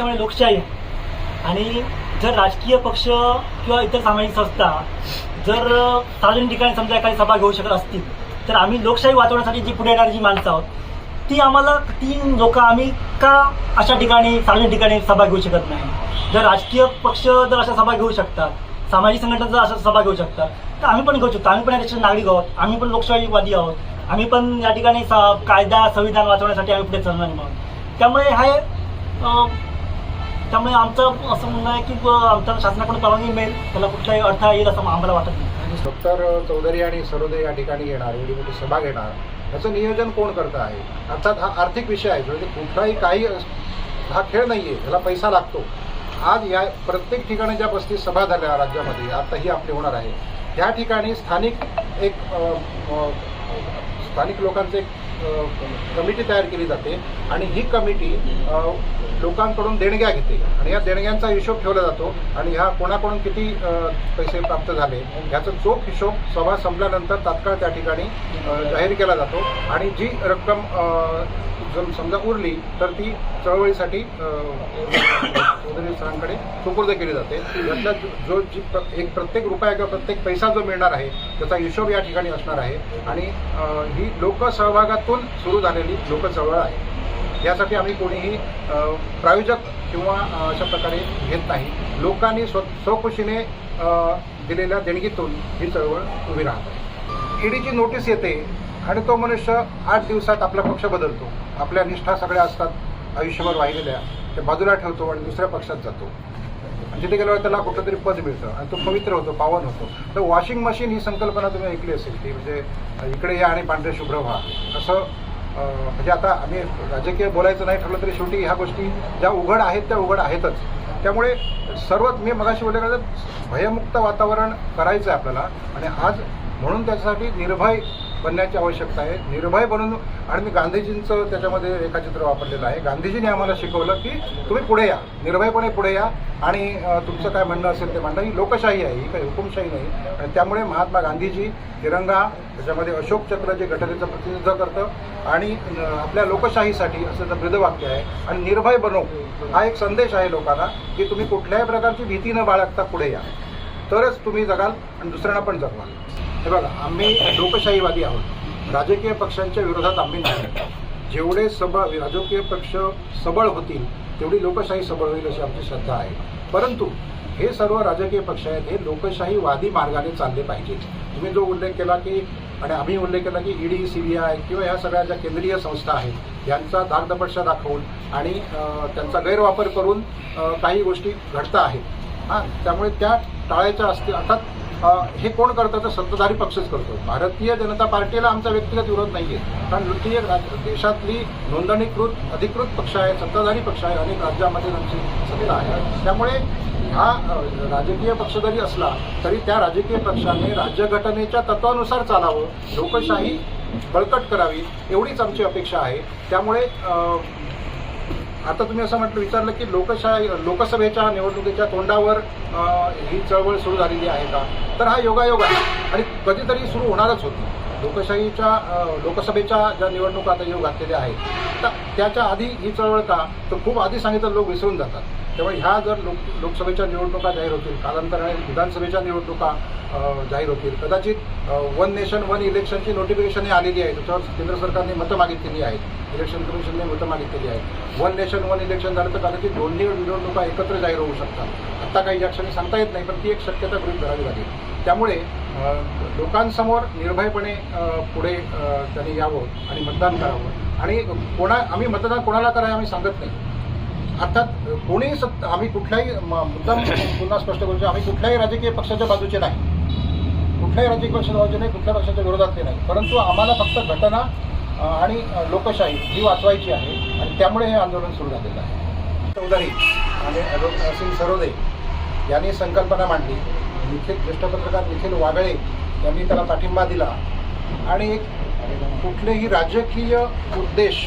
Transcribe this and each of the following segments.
त्याच्यामुळे लोकशाही आहे. आणि जर राजकीय पक्ष किंवा इतर सामाजिक संस्था जर सार्वजनिक ठिकाणी समजा एखादी सभा घेऊ शकत असतील तर आम्ही लोकशाही वाचवण्यासाठी जी पुढे येणारी जी माणसं आहोत ती आम्हाला तीन लोक आम्ही का अशा ठिकाणी सार्वजनिक ठिकाणी सभा घेऊ शकत नाही? जर राजकीय पक्ष जर अशा सभा घेऊ शकतात सामाजिक संघटना जर अशा सभा घेऊ शकतात तर आम्ही पण घेऊ शकतो. आम्ही पण या देशाचे नागरिक आहोत आम्ही पण लोकशाहीवादी आहोत आम्ही पण या ठिकाणी स- कायदा संविधान वाचवण्यासाठी आम्ही पुढे चालणार आहोत. त्यामुळे हे त्यामुळे आमचं असं म्हणणं आहे की आमच्या शासनाकडून परवानगी मिळेल. त्याला कुठलाही अडथळा येईल असं आम्हाला वाटत नाही. डॉक्टर चौधरी आणि सरोदे या ठिकाणी येणार एवढी मोठी सभा घेणार. याचं नियोजन कोण करत आहे? अर्थात हा आर्थिक विषय आहे म्हणजे कुठलाही काही हा खेळ नाही आहे ह्याला पैसा लागतो. आज या प्रत्येक ठिकाणी ज्या पस्तीस सभा झाल्या राज्यामध्ये आताही आपली होणार आहे. त्या ठिकाणी स्थानिक एक स्थानिक लोकांचे एक कमिटी तयार केली जाते. आणि ही कमिटी लोकांकडून देणग्या घेते. आणि या देणग्यांचा हिशोब ठेवला जातो. आणि ह्या कोणाकडून किती पैसे प्राप्त झाले ह्याचा चोख हिशोब सभा संपल्यानंतर तात्काळ त्या ठिकाणी जाहीर केला जातो. आणि जी रक्कम जर समजा उरली तर ती चळवळीसाठी चौधरी सरांकडे सुपूर्द केली जाते. यातला जो- जो जी प्र- एक प्रत्येक रुपया किंवा प्रत्येक पैसा जो मिळणार आहे त्याचा हिशोब या ठिकाणी असणार आहे. आणि ही लोकसहभागातून सुरू झालेली लोकचळवळ आहे. यासाठी आम्ही कोणीही प्रायोजक किंवा अशा प्रकारे घेत नाही. लोकांनी स्व स्वखुशीने दिलेल्या देणगीतून ही चळवळ उभी राहते ईडीची नोटीस येते आणि तो मनुष्य आठ दिवसात आपला पक्ष बदलतो. आपल्या निष्ठा सगळ्या असतात आयुष्यभर वाहिलेल्या ते बाजूला ठेवतो आणि दुसऱ्या पक्षात जातो. जिथे गेल्यावर त्याला कुठलं तरी पद मिळतं आणि तो पवित्र होतो पावन होतो. तर वॉशिंग मशीन ही संकल्पना तुम्ही ऐकली असेल की म्हणजे इकडे या आणि पांढरे शुभ्र व्हा. असं म्हणजे आता आम्ही राजकीय बोलायचं नाही ठरलं तरी शेवटी ह्या गोष्टी ज्या उघड आहेत त्या उघड आहेतच. त्यामुळे सर्वात मी मगाशी बोलले भयमुक्त वातावरण करायचं आहे आपल्याला. आणि आज म्हणून त्याच्यासाठी निर्भय बनण्याची आवश्यकता आहे. निर्भय बनून आणि मी गांधीजींचं त्याच्यामध्ये रेखाचित्र वापरलेलं आहे. गांधीजींनी आम्हाला शिकवलं की तुम्ही पुढे या. निर्भयपणे पुढे या आणि तुमचं काय म्हणणं असेल ते म्हणणं ही लोकशाही आहे. ही काही हुकुमशाही नाही. आणि त्यामुळे महात्मा गांधीजी तिरंगा त्याच्यामध्ये अशोक चक्र जे घटनेचं प्रतिनिधित्व करतं आणि आपल्या लोकशाहीसाठी असं तर ब्रीदवाक्य आहे आणि निर्भय बनो हा एक संदेश आहे लोकांना की तुम्ही कुठल्याही प्रकारची भीती न बाळगता पुढे या. तरच तुम्ही जगाल आणि दुसऱ्यांना पण जगवाल. हे बघा आम्ही लोकशाहीवादी आहोत. राजकीय पक्षांच्या विरोधात आम्ही नाही. जेवढे सबळ राजकीय पक्ष सबळ होतील तेवढी लोकशाही सबळ होईल अशी आमची श्रद्धा आहे. परंतु हे सर्व राजकीय पक्ष आहेत हे लोकशाहीवादी मार्गाने चालले पाहिजेत. तुम्ही जो उल्लेख केला की आणि आम्ही उल्लेख केला की ईडी आय किंवा ह्या सगळ्या ज्या केंद्रीय संस्था आहेत यांचा दागदपटशा दाखवून आणि त्यांचा गैरवापर करून काही गोष्टी घडता आहेत. हां त्यामुळे त्या टाळायच्या असतील अर्थात हे कोण करतं तर सत्ताधारी पक्षच करतो. भारतीय जनता पार्टीला आमचा व्यक्तिगत विरोध नाही आहे कारण लुटीय राज- देशातली नोंदणीकृत अधिकृत पक्ष आहे सत्ताधारी पक्ष आहे अनेक राज्यामध्ये त्यांची सत्ता आहे. त्यामुळे हा राजकीय पक्ष जरी असला तरी त्या राजकीय पक्षाने राज्यघटनेच्या तत्वानुसार चालावं लोकशाही बळकट करावी एवढीच आमची अपेक्षा आहे. त्यामुळे आता तुम्ही असं म्हटलं विचारलं की लोकशाही लोकसभेच्या निवडणुकीच्या तोंडावर ही चळवळ सुरू झालेली आहे का? तर हा योगायोग आहे आणि कधीतरी सुरू होणारच होती. लोकशाहीच्या लोकसभेच्या ज्या निवडणुका आता येऊ घातलेल्या आहेत तर त्याच्या आधी ही चळवळ का? तर खूप आधी सांगितलं लोक विसरून जातात. त्यामुळे ह्या जर लोक लोकसभेच्या निवडणुका जाहीर होतील कालांतराने विधानसभेच्या निवडणुका जाहीर होतील कदाचित वन नेशन वन इलेक्शनची नोटिफिकेशन आलेली आहे त्याच्यावर केंद्र सरकारने मतं मागितलेली आहेत इलेक्शन कमिशनने मतं मागितलेली आहेत. वन नेशन वन इलेक्शन झालं तर कदाचित दोन्ही निवडणुका एकत्र जाहीर होऊ शकतात. आत्ता काही या क्षणी सांगता येत नाही पण ती एक शक्यता गृहित धरावी लागेल. त्यामुळे लोकांसमोर निर्भयपणे पुढे त्यांनी यावं आणि मतदान करावं. आणि कोणा आम्ही मतदान कोणाला करायला आम्ही सांगत नाही. अर्थात कोणी सत्ता आम्ही कुठल्याही म- मुद्दाम पुन्हा स्पष्ट करू आम्ही कुठल्याही राजकीय पक्षाच्या बाजूचे नाही. कुठल्याही राजकीय पक्षाच्या बाजूचे नाही कुठल्या पक्षाच्या विरोधातले नाही. परंतु आम्हाला फक्त घटना आणि लोकशाही ही वाचवायची आहे आणि त्यामुळे हे आंदोलन सुरू झालेलं आहे. चौधरी आणि अरुण सिंग सरोदे यांनी संकल्पना मांडली. निखिल ज्येष्ठ पत्रकार निखिल वागळे यांनी त्याला पाठिंबा दिला. आणि एक कुठलेही राजकीय उद्देश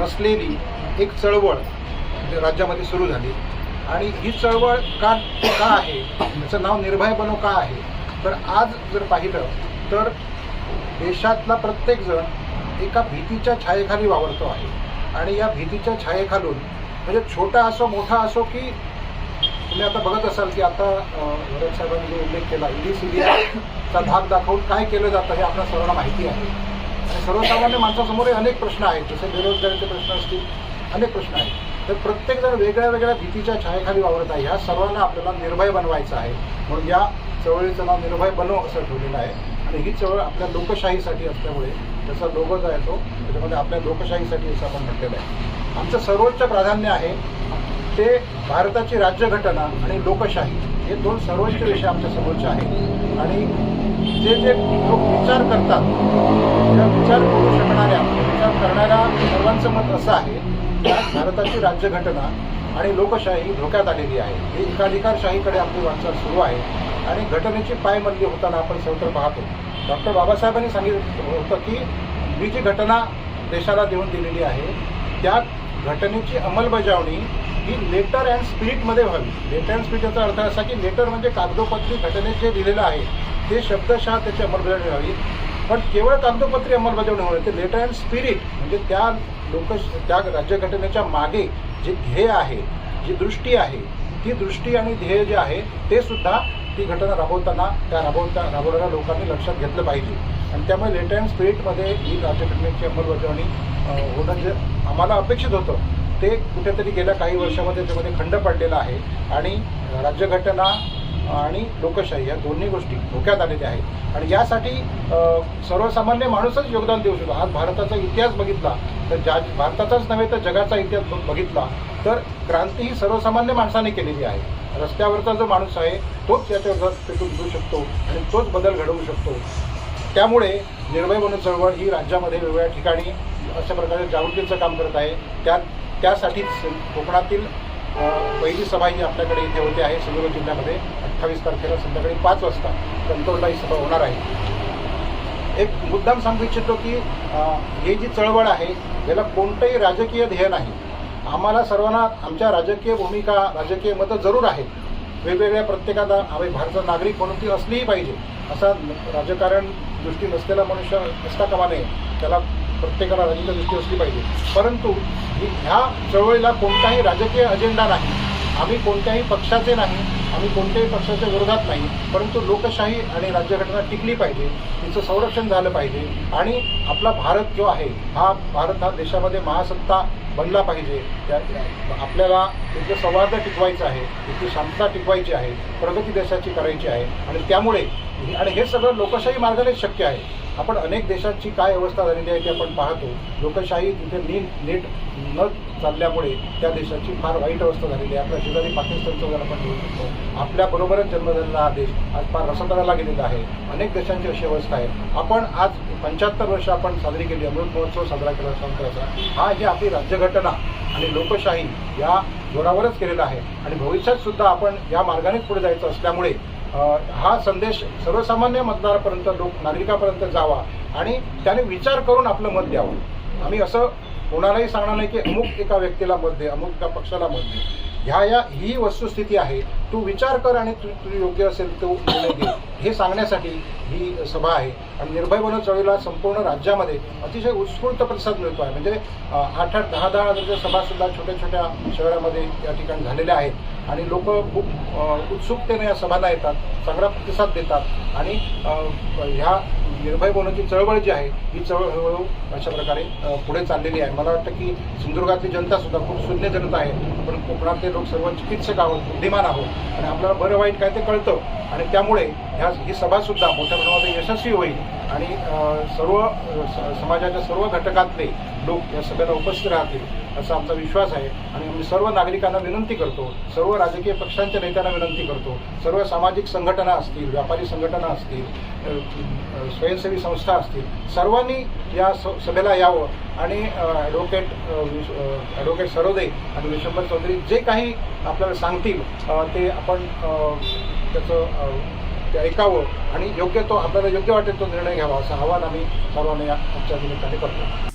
नसलेली एक चळवळ म्हणजे राज्यामध्ये सुरू झाली. आणि ही चळवळ का का आहे? त्याचं नाव निर्भय बनो का आहे? तर आज जर पाहिलं तर देशातला प्रत्येकजण एका भीतीच्या छायेखाली वावरतो आहे. आणि या भीतीच्या छायेखालून म्हणजे छोटा असो मोठा असो की तुम्ही आता बघत असाल की आता वरद साहेबांनी जो उल्लेख केला ईडी सीबीआयचा धाक दाखवून काय केलं जातं हे आपल्या सर्वांना माहिती आहे. आणि सर्वसामान्य माणसासमोर अनेक प्रश्न आहेत जसे बेरोजगारीचे प्रश्न असतील अनेक प्रश्न आहेत. तर प्रत्येकजण वेगळ्या वेगळ्या भीतीच्या छायेखाली वावरत आहे. ह्या सर्वांना आपल्याला निर्भय बनवायचं आहे. म्हणून या चळवळीचं नाव निर्भय बनव असं ठेवलेलं आहे. आणि ही चळवळ आपल्या लोकशाहीसाठी असल्यामुळे त्याचा लोगो जो आहे तो त्याच्यामध्ये आपल्या लोकशाहीसाठी असं आपण म्हटलेलं आहे. आमचं सर्वोच्च प्राधान्य आहे ते भारताची राज्यघटना आणि लोकशाही हे दोन सर्वोच्च विषय आमच्या समोरचे आहेत. आणि जे जे लोक विचार करतात त्या विचार करू शकणाऱ्या विचार करणाऱ्या सर्वांचं मत असं आहे की भारताची राज्यघटना आणि लोकशाही धोक्यात आलेली आहे. ही एकाधिकारशाहीकडे आपली वाटचाल सुरू आहे. आणि घटनेची पायमल्ली होताना आपण सर्वत्र पाहतो. डॉक्टर बाबासाहेबांनी सांगितलं होतं की मी जी घटना देशाला देऊन दिलेली आहे त्या घटनेची अंमलबजावणी ही लेटर अँड स्पिरिटमध्ये व्हावी. लेटर अँड स्पिरिट याचा अर्थ असा की लेटर म्हणजे कागदोपत्री घटनेत जे लिहिलेलं आहे ते शब्दशः त्याची अंमलबजावणी व्हावी. पण केवळ कागदोपत्री अंमलबजावणी होणे ते लेटर अँड स्पिरिट म्हणजे त्या लोक त्या राज्यघटनेच्या मागे जे ध्येय आहे जी दृष्टी आहे ती दृष्टी आणि ध्येय जे आहे ते सुद्धा ती घटना राबवताना त्या राबवता राबवणाऱ्या लोकांनी लक्षात घेतलं पाहिजे. आणि त्यामुळे लेट अँड स्पिरिटमध्ये ही राज्यघटनेची अंमलबजावणी होणं जे आम्हाला अपेक्षित होतं. ते कुठेतरी गेल्या काही वर्षामध्ये त्यामध्ये खंड पडलेला आहे आणि राज्यघटना आणि लोकशाही या दोन्ही गोष्टी धोक्यात आलेल्या आहेत. आणि यासाठी सर्वसामान्य माणूसच योगदान देऊ शकतो. आज भारताचा इतिहास बघितला तर ज्या भारताचाच नव्हे तर जगाचा इतिहास बघितला तर क्रांती ही सर्वसामान्य माणसाने केलेली आहे. रस्त्यावरचा जो माणूस आहे तोच याच्यावर पेटून घेऊ शकतो आणि तोच बदल घडवू शकतो. त्यामुळे निर्भय वन चळवळ ही राज्यामध्ये वेगवेगळ्या ठिकाणी अशा प्रकारे जागृतीचं काम करत आहे. त्यात त्यासाठीच कोकणातील पहिली सभा ही आपल्याकडे इथे होते आहे सिंधुदुर्ग जिल्ह्यामध्ये. अठ्ठावीस तारखेला संध्याकाळी पाच वाजता कंटोलला ही सभा होणार आहे. एक मुद्दाम सांगू इच्छितो की हे जी चळवळ आहे याला कोणतंही राजकीय ध्येय नाही. आम्हाला सर्वांना आमच्या राजकीय भूमिका राजकीय मतं जरूर आहेत. वेगवेगळ्या प्रत्येकाला आम्ही भारताचा नागरिक म्हणून ती असलीही पाहिजे. असा राजकारण दृष्टी नसलेला मनुष्य असता कामा नये. त्याला प्रत्येकाला राजकीय दृष्टी असली पाहिजे. परंतु ह्या चळवळीला कोणताही राजकीय अजेंडा नाही. आम्ही कोणत्याही पक्षाचे नाही. आम्ही कोणत्याही पक्षाच्या विरोधात नाही. परंतु लोकशाही आणि राज्यघटना टिकली पाहिजे. तिचं संरक्षण झालं पाहिजे. आणि आपला भारत जो आहे हा भारत हा देशामध्ये महासत्ता बनला पाहिजे. त्या आपल्याला इथलं संवाद टिकवायचं आहे इथली शांतता टिकवायची आहे प्रगती देशाची करायची आहे आणि त्यामुळे आणि हे सगळं लोकशाही मार्गाने शक्य आहे. आपण अनेक देशांची काय अवस्था झालेली आहे ते आपण पाहतो. लोकशाही तिथे नीट नीट न चालल्यामुळे त्या देशाची फार वाईट अवस्था झालेली आहे. आपल्या शेजारी पाकिस्तानचं जर आपण घेऊ शकतो. आपल्याबरोबरच जन्म झालेला हा देश आज फार रसातळाला गेलेला आहे. अनेक देशांची अशी अवस्था आहे. आपण आज पंच्याहत्तर वर्ष आपण साजरी केली अमृत महोत्सव साजरा केला स्वातंत्र्याचा हा ही आपली राज्यघटना आणि लोकशाही या जोरावरच केलेला आहे. आणि भविष्यात सुद्धा आपण या मार्गानेच पुढे जायचं असल्यामुळे हा संदेश सर्वसामान्य मतदारापर्यंत लोक नागरिकापर्यंत जावा आणि त्याने विचार करून आपलं मत द्यावं आम्ही असं कोणालाही सांगणार नाही की अमुक एका व्यक्तीला मत दे अमुक एका पक्षाला मत दे ह्या या ही वस्तुस्थिती आहे तू विचार कर आणि तू तुझी योग्य असेल तो निर्णय घे हे सांगण्यासाठी ही सभा आहे आणि निर्भय वन चळवळीला संपूर्ण राज्यामध्ये अतिशय उत्स्फूर्त प्रतिसाद मिळतो आहे म्हणजे आठ आठ दहा दहा हजारच्या सभासुद्धा छोट्या छोट्या शहरामध्ये या ठिकाणी झालेल्या आहेत आणि लोक खूप उत्सुकतेने या सभांना येतात चांगला प्रतिसाद देतात. आणि ह्या निर्भय बनवण्याची चळवळ जी आहे ही चळवळ हळूहळू अशा प्रकारे पुढे चाललेली आहे. मला वाटतं की सिंधुदुर्गातली जनता सुद्धा खूप शून्य जनता आहे. पण कोकणातले लोक सर्व चिकित्सक आहोत बुद्धिमान आहोत. आणि आपल्याला बरं वाईट काय ते कळतं. आणि त्यामुळे ह्या ही सभासुद्धा मोठ्या प्रमाणामध्ये यशस्वी होईल. आणि सर्व स- समाजाच्या सर्व घटकातले लोक या सभेला उपस्थित राहतील. असा आमचा विश्वास आहे. आणि आम्ही सर्व नागरिकांना विनंती करतो सर्व राजकीय पक्षांच्या नेत्यांना विनंती करतो सर्व सामाजिक संघटना असतील व्यापारी संघटना असतील स्वयंसेवी संस्था असतील सर्वांनी या स- सभेला यावं. आणि ॲडव्होकेट ॲडव्होकेट सरोदे आणि विश्वंभर चौधरी जे काही आपल्याला सांगतील ते आपण त्याचं ते ऐकावं. आणि योग्य तो आपल्याला योग्य वाटेल तो निर्णय घ्यावा असं आवाहन आम्ही सर्वांना या आमच्या निमित्ताने करतो.